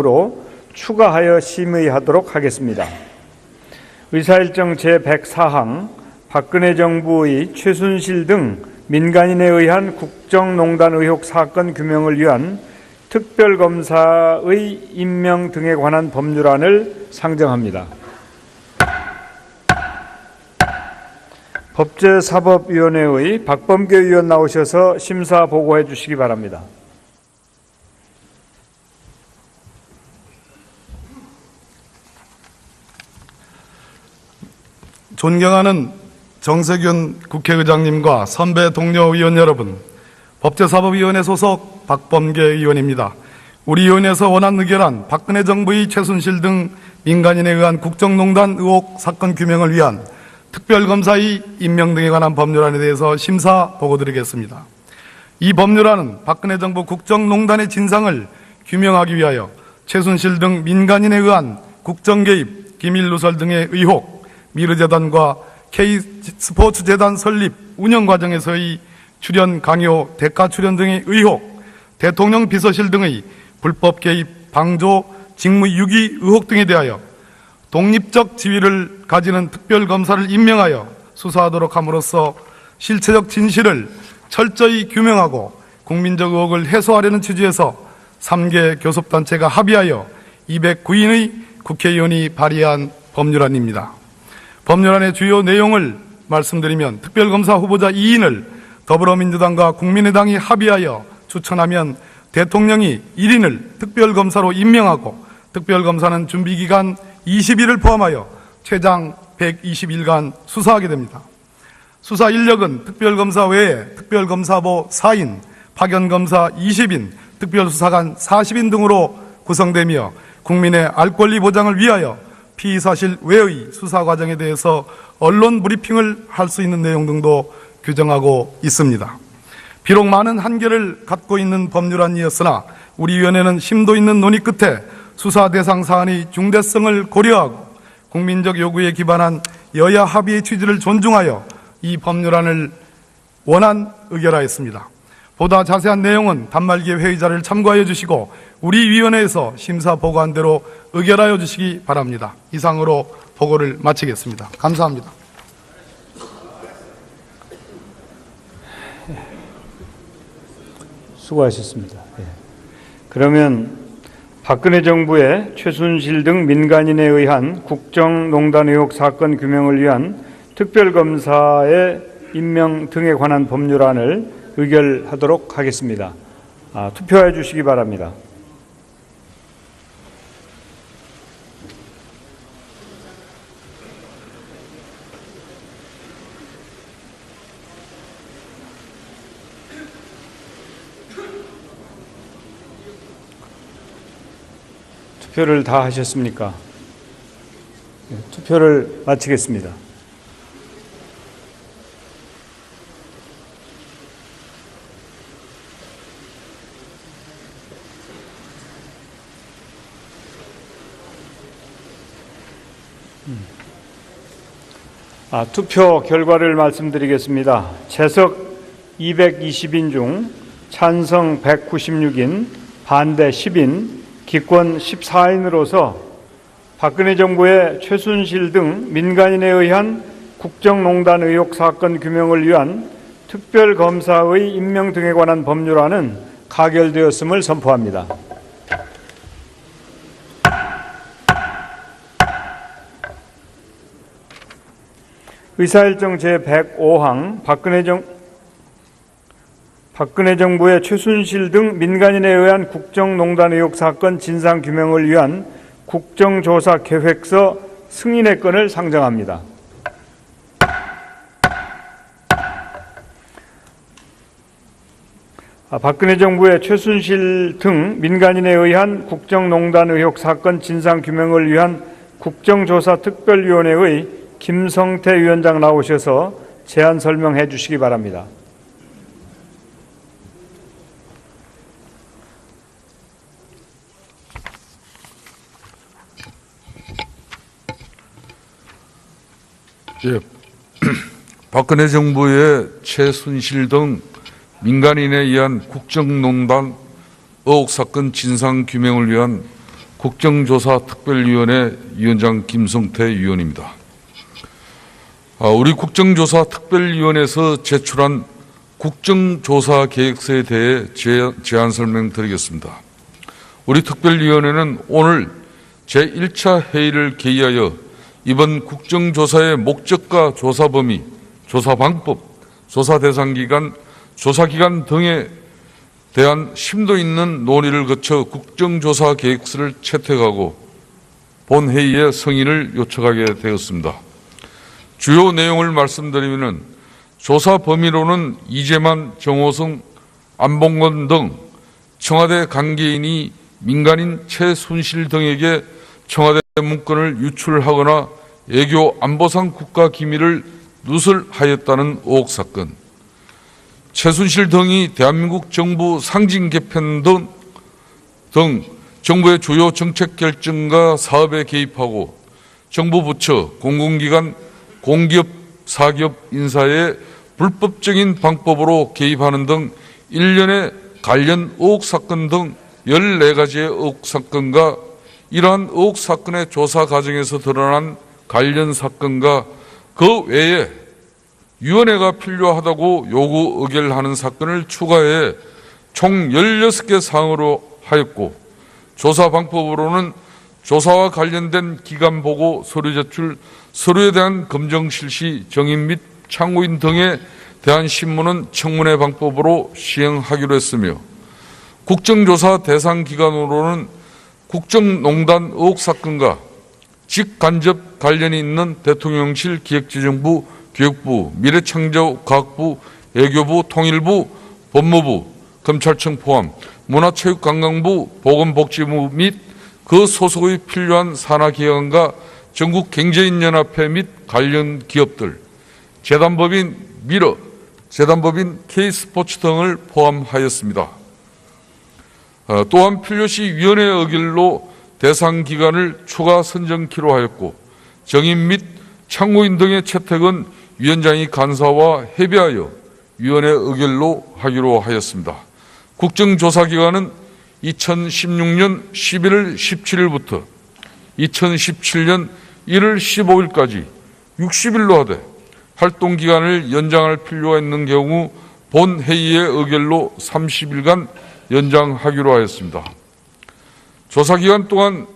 으로 추가하여 심의하도록 하겠습니다. 의사일정 제104항 박근혜 정부의 최순실 등 민간인에 의한 국정농단 의혹 사건 규명을 위한 특별검사의 임명 등에 관한 법률안을 상정합니다. 법제사법위원회의 박범계 의원 나오셔서 심사 보고해 주시기 바랍니다. 존경하는 정세균 국회의장님과 선배 동료 의원 여러분, 법제사법위원회 소속 박범계 의원입니다. 우리 의원에서 원안 의결한 박근혜 정부의 최순실 등 민간인에 의한 국정농단 의혹 사건 규명을 위한 특별검사의 임명 등에 관한 법률안에 대해서 심사 보고드리겠습니다. 이 법률안은 박근혜 정부 국정농단의 진상을 규명하기 위하여 최순실 등 민간인에 의한 국정개입, 기밀누설 등의 의혹, 미르재단과 K스포츠재단 설립, 운영 과정에서의 출연 강요, 대가 출연 등의 의혹, 대통령 비서실 등의 불법 개입, 방조, 직무 유기 의혹 등에 대하여 독립적 지위를 가지는 특별검사를 임명하여 수사하도록 함으로써 실체적 진실을 철저히 규명하고 국민적 의혹을 해소하려는 취지에서 3개 교섭단체가 합의하여 209인의 국회의원이 발의한 법률안입니다. 법률안의 주요 내용을 말씀드리면 특별검사 후보자 2인을 더불어민주당과 국민의당이 합의하여 추천하면 대통령이 1인을 특별검사로 임명하고 특별검사는 준비기간 20일을 포함하여 최장 120일간 수사하게 됩니다. 수사 인력은 특별검사 외에 특별검사보 4인, 파견검사 20인, 특별수사관 40인 등으로 구성되며 국민의 알 권리 보장을 위하여 피의 사실 외의 수사 과정에 대해서 언론 브리핑을 할 수 있는 내용 등도 규정하고 있습니다. 비록 많은 한계를 갖고 있는 법률안이었으나 우리 위원회는 심도 있는 논의 끝에 수사 대상 사안의 중대성을 고려하고 국민적 요구에 기반한 여야 합의의 취지를 존중하여 이 법률안을 원안 의결하였습니다. 보다 자세한 내용은 단말기의 회의자를 참고하여 주시고 우리 위원회에서 심사 보고한 대로 의결하여 주시기 바랍니다. 이상으로 보고를 마치겠습니다. 감사합니다. 수고하셨습니다. 예. 그러면 박근혜 정부의 최순실 등 민간인에 의한 국정농단 의혹 사건 규명을 위한 특별검사의 임명 등에 관한 법률안을 의결하도록 하겠습니다. 아, 투표해 주시기 바랍니다. 투표를 다 하셨습니까? 네, 투표를 마치겠습니다. 아, 투표 결과를 말씀드리겠습니다. 재석 220인 중 찬성 196인, 반대 10인, 기권 14인으로서 박근혜 정부의 최순실 등 민간인에 의한 국정농단 의혹 사건 규명을 위한 특별검사의 임명 등에 관한 법률안은 가결되었음을 선포합니다. 의사일정 제105항 박근혜 정 박근혜 정부의 최순실 등 민간인에 의한 국정농단 의혹 사건 진상 규명을 위한 국정조사 계획서 승인의 건을 상정합니다. 아, 박근혜 정부의 최순실 등 민간인에 의한 국정농단 의혹 사건 진상 규명을 위한 국정조사 특별위원회의 김성태 위원장 나오셔서 제안 설명해 주시기 바랍니다. 예, 박근혜 정부의 최순실 등 민간인에 의한 국정농단 의혹 사건 진상 규명을 위한 국정조사 특별위원회 위원장 김성태 위원입니다. 아, 우리 국정조사 특별위원회에서 제출한 국정조사 계획서에 대해 제- 제안 설명드리겠습니다. 우리 특별위원회는 오늘 제1차 회의를 개의하여 이번 국정조사의 목적과 조사 범위, 조사 방법, 조사 대상 기간, 조사 기간 등에 대한 심도 있는 논의를 거쳐 국정조사 계획서를 채택하고 본 회의에 승인을 요청하게 되었습니다. 주요 내용을 말씀드리면 조사 범위로는 이재만, 정호성, 안봉건 등 청와대 관계인이 민간인 최순실 등에게 청와대 문건을 유출하거나 애교 안보상 국가 기밀을 누설하였다는 의혹 사건, 최순실 등이 대한민국 정부 상징 개편 등, 등 정부의 주요 정책 결정과 사업에 개입하고 정부 부처, 공공기관, 공기업, 사기업 인사에 불법적인 방법으로 개입하는 등 일련의 관련 의혹 사건 등 14가지의 의혹 사건과 이러한 의혹 사건의 조사 과정에서 드러난 관련 사건과 그 외에 위원회가 필요하다고 요구 의결하는 사건을 추가해 총 16개 사항으로 하였고 조사 방법으로는 조사와 관련된 기관 보고 서류 제출, 서류에 대한 검정 실시, 정인 및 참고인 등에 대한 신문은 청문회 방법으로 시행하기로 했으며 국정조사 대상 기관으로는 국정농단 의혹 사건과 직간접 관련이 있는 대통령실 기획재정부, 교육부, 미래창조과학부, 외교부, 통일부, 법무부, 검찰청 포함 문화체육관광부, 보건복지부 및 그 소속의 필요한 산하기관과 전국 경제인연합회 및 관련 기업들, 재단법인 미러, 재단법인 K스포츠 등을 포함하였습니다. 어, 또한 필요시 위원회 의결로 대상 기관을 추가 선정키로 하였고 정인 및 참고인 등의 채택은 위원장이 간사와 협의하여 위원회 의결로 하기로 하였습니다. 국정조사 기간은 2016년 11월 17일부터 2017년 1월 15일까지 60일로 하되 활동 기간을 연장할 필요가 있는 경우 본 회의의 의결로 30일간 연장하기로 하였습니다. 조사 기간 동안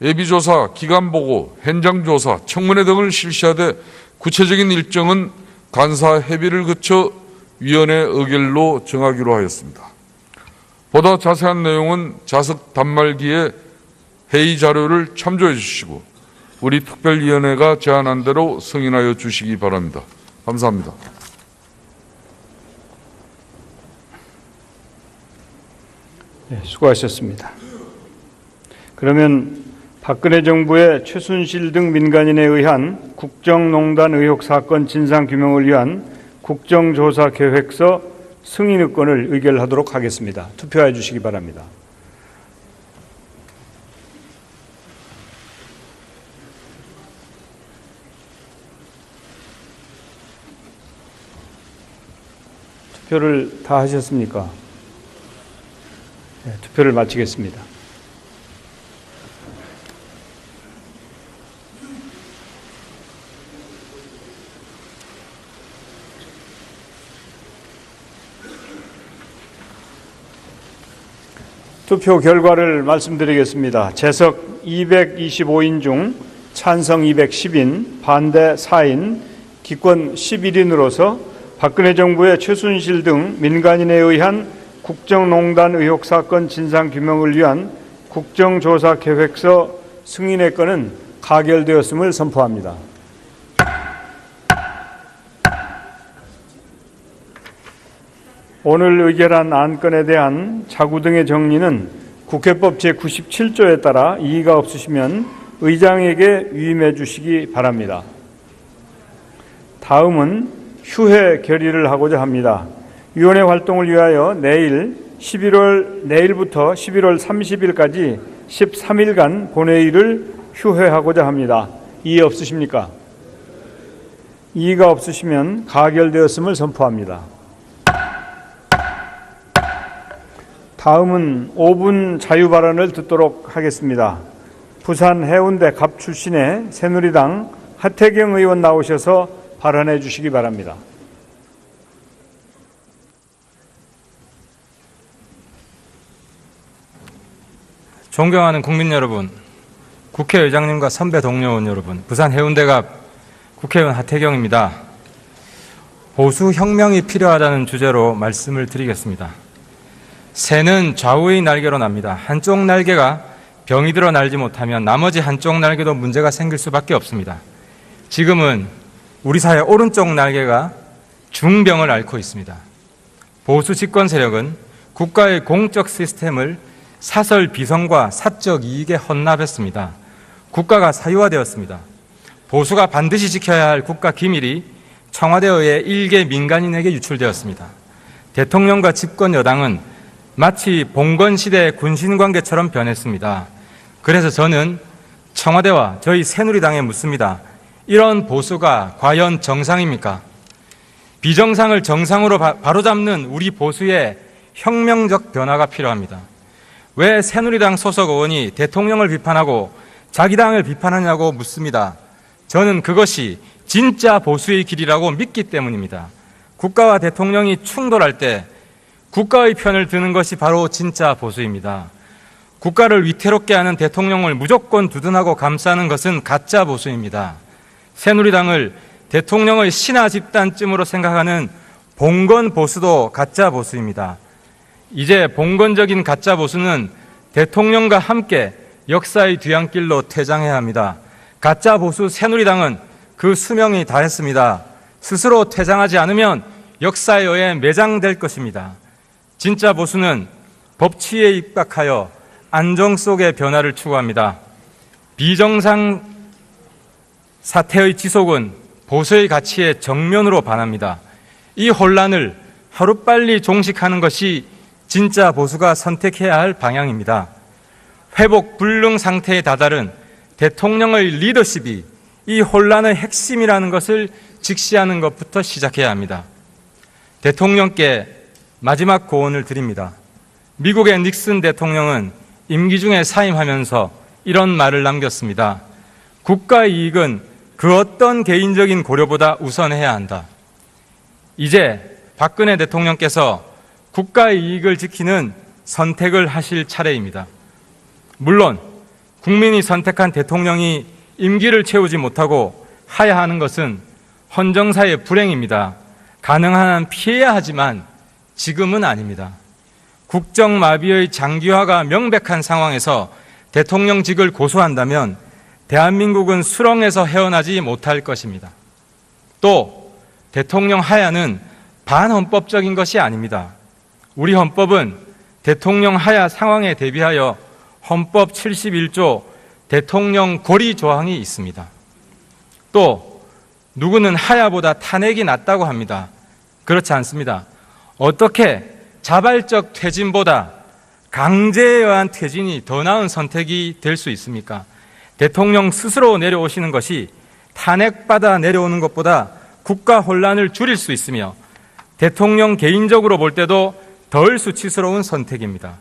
예비조사, 기간보고, 현장조사, 청문회 등을 실시하되 구체적인 일정은 간사 협의를 거쳐 위원회 의결로 정하기로 하였습니다. 보다 자세한 내용은 자석 단말기에 회의 자료를 참조해 주시고 우리 특별위원회가 제안한 대로 승인하여 주시기 바랍니다. 감사합니다. 네, 수고하셨습니다. 그러면 박근혜 정부의 최순실 등 민간인에 의한 국정농단 의혹 사건 진상 규명을 위한 국정조사 계획서 승인 의건을 의결하도록 하겠습니다. 투표해 주시기 바랍니다. 투표를 다 하셨습니까? 네, 투표를 마치겠습니다. 투표 결과를 말씀드리겠습니다. 재석 225인 중 찬성 210인, 반대 4인, 기권 11인으로서 박근혜 정부의 최순실 등 민간인에 의한 국정농단 의혹 사건 진상 규명을 위한 국정조사 계획서 승인의 건은 가결되었음을 선포합니다. 오늘 의결한 안건에 대한 자구 등의 정리는 국회법 제97조에 따라 이의가 없으시면 의장에게 위임해 주시기 바랍니다. 다음은 휴회 결의를 하고자 합니다. 위원회 활동을 위하여 내일 11월 내일부터 11월 30일까지 13일간 본회의를 휴회하고자 합니다. 이의 없으십니까? 이의가 없으시면 가결되었음을 선포합니다. 다음은 5분 자유 발언을 듣도록 하겠습니다. 부산 해운대 갑 출신의 새누리당 하태경 의원 나오셔서 발언해 주시기 바랍니다. 존경하는 국민 여러분, 국회의장님과 선배 동료 의원 여러분, 부산 해운대갑 국회의원 하태경입니다. 보수 혁명이 필요하다는 주제로 말씀을 드리겠습니다. 새는 좌우의 날개로 납니다. 한쪽 날개가 병이 들어 날지 못하면 나머지 한쪽 날개도 문제가 생길 수밖에 없습니다. 지금은 우리 사회 오른쪽 날개가 중병을 앓고 있습니다. 보수 집권 세력은 국가의 공적 시스템을 사설 비선과 사적 이익에 헌납했습니다. 국가가 사유화되었습니다. 보수가 반드시 지켜야 할 국가 기밀이 청와대에 의해 일개 민간인에게 유출되었습니다. 대통령과 집권 여당은 마치 봉건 시대의 군신 관계처럼 변했습니다. 그래서 저는 청와대와 저희 새누리당에 묻습니다. 이런 보수가 과연 정상입니까? 비정상을 정상으로 바, 바로잡는 우리 보수의 혁명적 변화가 필요합니다. 왜 새누리당 소속 의원이 대통령을 비판하고 자기 당을 비판하냐고 묻습니다. 저는 그것이 진짜 보수의 길이라고 믿기 때문입니다. 국가와 대통령이 충돌할 때 국가의 편을 드는 것이 바로 진짜 보수입니다. 국가를 위태롭게 하는 대통령을 무조건 두둔하고 감싸는 것은 가짜 보수입니다. 새누리당을 대통령의 신하 집단쯤으로 생각하는 봉건 보수도 가짜 보수입니다. 이제 봉건적인 가짜 보수는 대통령과 함께 역사의 뒤안길로 퇴장해야 합니다. 가짜 보수 새누리당은 그 수명이 다했습니다. 스스로 퇴장하지 않으면 역사에 의해 매장될 것입니다. 진짜 보수는 법치에 입각하여 안정 속의 변화를 추구합니다. 비정상 사태의 지속은 보수의 가치에 정면으로 반합니다. 이 혼란을 하루빨리 종식하는 것이 진짜 보수가 선택해야 할 방향입니다. 회복 불능 상태에 다다른 대통령의 리더십이 이 혼란의 핵심이라는 것을 직시하는 것부터 시작해야 합니다. 대통령께 마지막 고언을 드립니다. 미국의 닉슨 대통령은 임기 중에 사임하면서 이런 말을 남겼습니다. 국가의 이익은 그 어떤 개인적인 고려보다 우선해야 한다. 이제 박근혜 대통령께서 국가의 이익을 지키는 선택을 하실 차례입니다. 물론 국민이 선택한 대통령이 임기를 채우지 못하고 하야 하는 것은 헌정사의 불행입니다. 가능한 한 피해야 하지만 지금은 아닙니다. 국정마비의 장기화가 명백한 상황에서 대통령직을 고수한다면 대한민국은 수렁에서 헤어나지 못할 것입니다. 또 대통령 하야는 반헌법적인 것이 아닙니다. 우리 헌법은 대통령 하야 상황에 대비하여 헌법 71조 대통령 고리 조항이 있습니다. 또 누구는 하야보다 탄핵이 낫다고 합니다. 그렇지 않습니다. 어떻게 자발적 퇴진보다 강제에 의한 퇴진이 더 나은 선택이 될 수 있습니까? 대통령 스스로 내려오시는 것이 탄핵받아 내려오는 것보다 국가 혼란을 줄일 수 있으며 대통령 개인적으로 볼 때도 덜 수치스러운 선택입니다.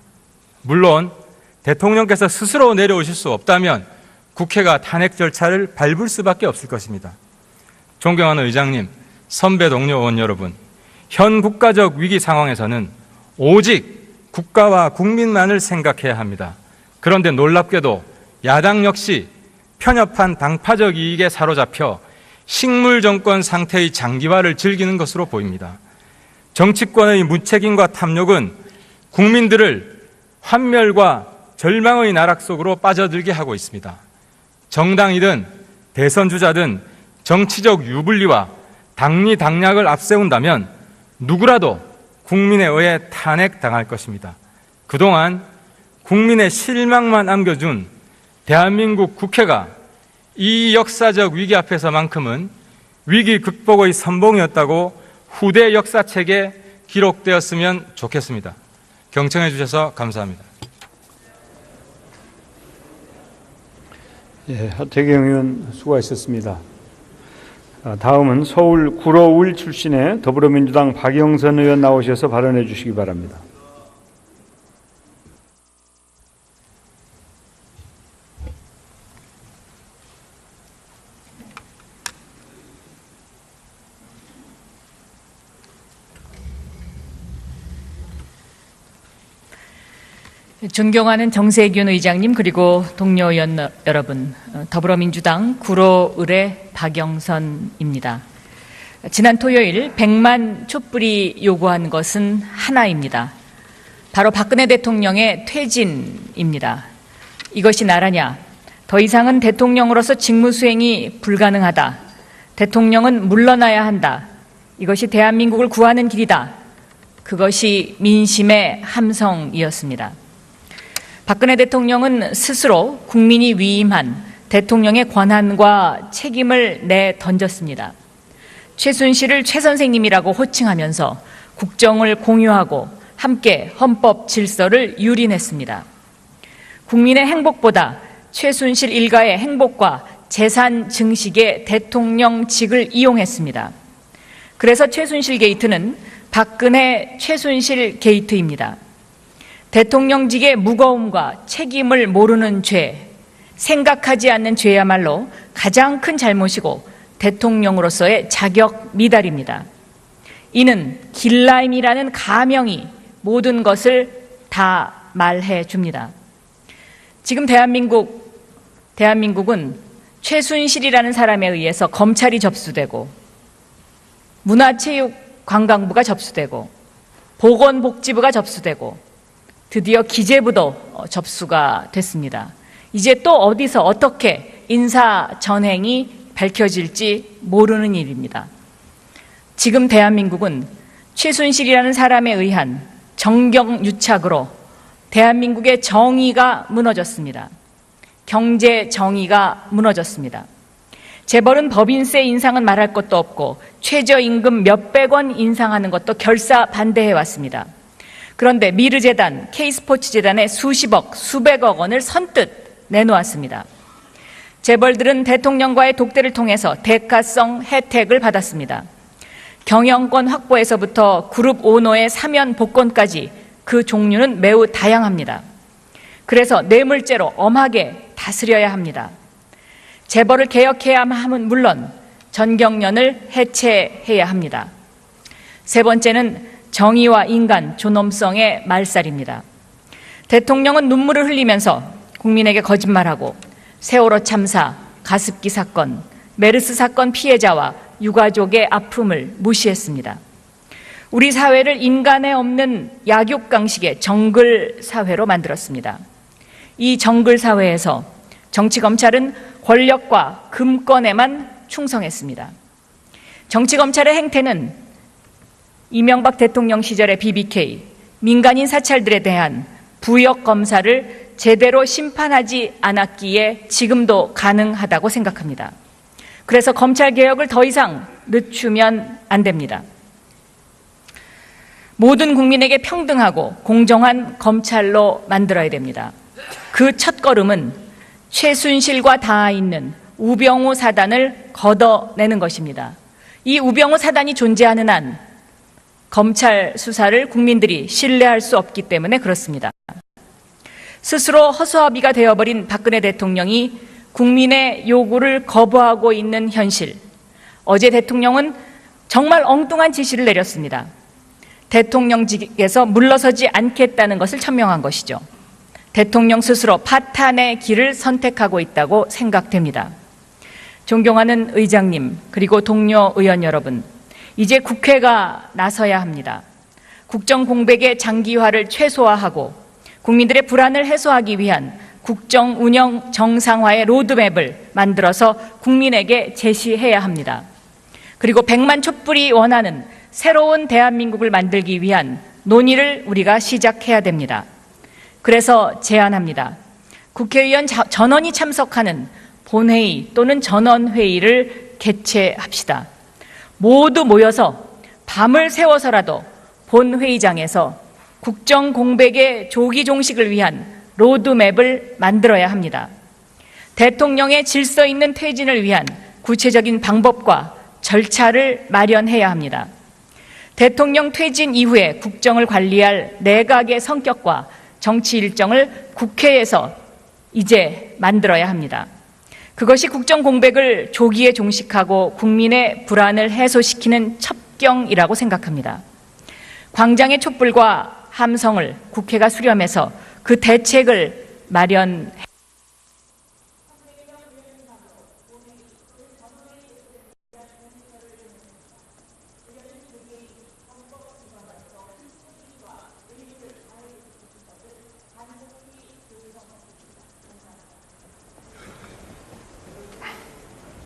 물론 대통령께서 스스로 내려오실 수 없다면 국회가 탄핵 절차를 밟을 수밖에 없을 것입니다. 존경하는 의장님, 선배 동료 의원 여러분, 현 국가적 위기 상황에서는 오직 국가와 국민만을 생각해야 합니다. 그런데 놀랍게도 야당 역시 편협한 당파적 이익에 사로잡혀 식물 정권 상태의 장기화를 즐기는 것으로 보입니다. 정치권의 무책임과 탐욕은 국민들을 환멸과 절망의 나락 속으로 빠져들게 하고 있습니다. 정당이든 대선 주자든 정치적 유불리와 당리 당략을 앞세운다면 누구라도 국민에 의해 탄핵당할 것입니다. 그동안 국민의 실망만 안겨준 대한민국 국회가 이 역사적 위기 앞에서만큼은 위기 극복의 선봉이었다고 후대 역사책에 기록되었으면 좋겠습니다. 경청해 주셔서 감사합니다. 예, 하태경 의원 수고하셨습니다. 아, 다음은 서울 구로울 출신의 더불어민주당 박영선 의원 나오셔서 발언해 주시기 바랍니다. 존경하는 정세균 의장님 그리고 동료 의원 여러분, 어, 더불어민주당 구로 의뢰 박영선입니다. 지난 토요일 100만 촛불이 요구한 것은 하나입니다. 바로 박근혜 대통령의 퇴진입니다. 이것이 나라냐? 더 이상은 대통령으로서 직무 수행이 불가능하다. 대통령은 물러나야 한다. 이것이 대한민국을 구하는 길이다. 그것이 민심의 함성이었습니다. 박근혜 대통령은 스스로 국민이 위임한 대통령의 권한과 책임을 내 던졌습니다. 최순실을 최 선생님이라고 호칭하면서 국정을 공유하고 함께 헌법 질서를 유린했습니다. 국민의 행복보다 최순실 일가의 행복과 재산 증식에 대통령직을 이용했습니다. 그래서 최순실 게이트는 박근혜 최순실 게이트입니다. 대통령직의 무거움과 책임을 모르는 죄, 생각하지 않는 죄야말로 가장 큰 잘못이고 대통령으로서의 자격 미달입니다. 이는 길라임이라는 가명이 모든 것을 다 말해 줍니다. 지금 대한민국, 대한민국은 최순실이라는 사람에 의해서 검찰이 접수되고 문화체육관광부가 접수되고 보건복지부가 접수되고 드디어 기재부도 어, 접수가 됐습니다. 이제 또 어디서 어떻게 인사 전행이 밝혀질지 모르는 일입니다. 지금 대한민국은 최순실이라는 사람에 의한 정경유착으로 대한민국의 정의가 무너졌습니다. 경제 정의가 무너졌습니다. 재벌은 법인세 인상은 말할 것도 없고 최저임금 몇백 원 인상하는 것도 결사 반대해 왔습니다. 그런데 미르재단, K스포츠재단에 수십억, 수백억 원을 선뜻 내놓았습니다. 재벌들은 대통령과의 독대를 통해서 대가성 혜택을 받았습니다. 경영권 확보에서부터 그룹 오너의 사면 복권까지 그 종류는 매우 다양합니다. 그래서 뇌물죄로 엄하게 다스려야 합니다. 재벌을 개혁해야 함은 물론 전경련을 해체해야 합니다. 세 번째는 정의와 인간, 존엄성의 말살입니다. 대통령은 눈물을 흘리면서 국민에게 거짓말하고 세월호 참사, 가습기 사건, 메르스 사건 피해자와 유가족의 아픔을 무시했습니다. 우리 사회를 인간에 없는 약육강식의 정글 사회로 만들었습니다. 이 정글 사회에서 정치 검찰은 권력과 금권에만 충성했습니다. 정치 검찰의 행태는 이명박 대통령 시절의 BBK, 민간인 사찰들에 대한 부역 검사를 제대로 심판하지 않았기에 지금도 가능하다고 생각합니다. 그래서 검찰 개혁을 더 이상 늦추면 안 됩니다. 모든 국민에게 평등하고 공정한 검찰로 만들어야 됩니다. 그 첫 걸음은 최순실과 닿아 있는 우병우 사단을 걷어내는 것입니다. 이 우병우 사단이 존재하는 한 검찰 수사를 국민들이 신뢰할 수 없기 때문에 그렇습니다. 스스로 허수아비가 되어버린 박근혜 대통령이 국민의 요구를 거부하고 있는 현실. 어제 대통령은 정말 엉뚱한 지시를 내렸습니다. 대통령직에서 물러서지 않겠다는 것을 천명한 것이죠. 대통령 스스로 파탄의 길을 선택하고 있다고 생각됩니다. 존경하는 의장님, 그리고 동료 의원 여러분, 이제 국회가 나서야 합니다. 국정 공백의 장기화를 최소화하고 국민들의 불안을 해소하기 위한 국정 운영 정상화의 로드맵을 만들어서 국민에게 제시해야 합니다. 그리고 백만 촛불이 원하는 새로운 대한민국을 만들기 위한 논의를 우리가 시작해야 됩니다. 그래서 제안합니다. 국회의원 전원이 참석하는 본회의 또는 전원회의를 개최합시다. 모두 모여서 밤을 새워서라도 본회의장에서 국정 공백의 조기 종식을 위한 로드맵을 만들어야 합니다. 대통령의 질서 있는 퇴진을 위한 구체적인 방법과 절차를 마련해야 합니다. 대통령 퇴진 이후에 국정을 관리할 내각의 성격과 정치 일정을 국회에서 이제 만들어야 합니다. 그것이 국정 공백을 조기에 종식하고 국민의 불안을 해소시키는 첩경이라고 생각합니다. 광장의 촛불과 함성을 국회가 수렴해서 그 대책을 마련해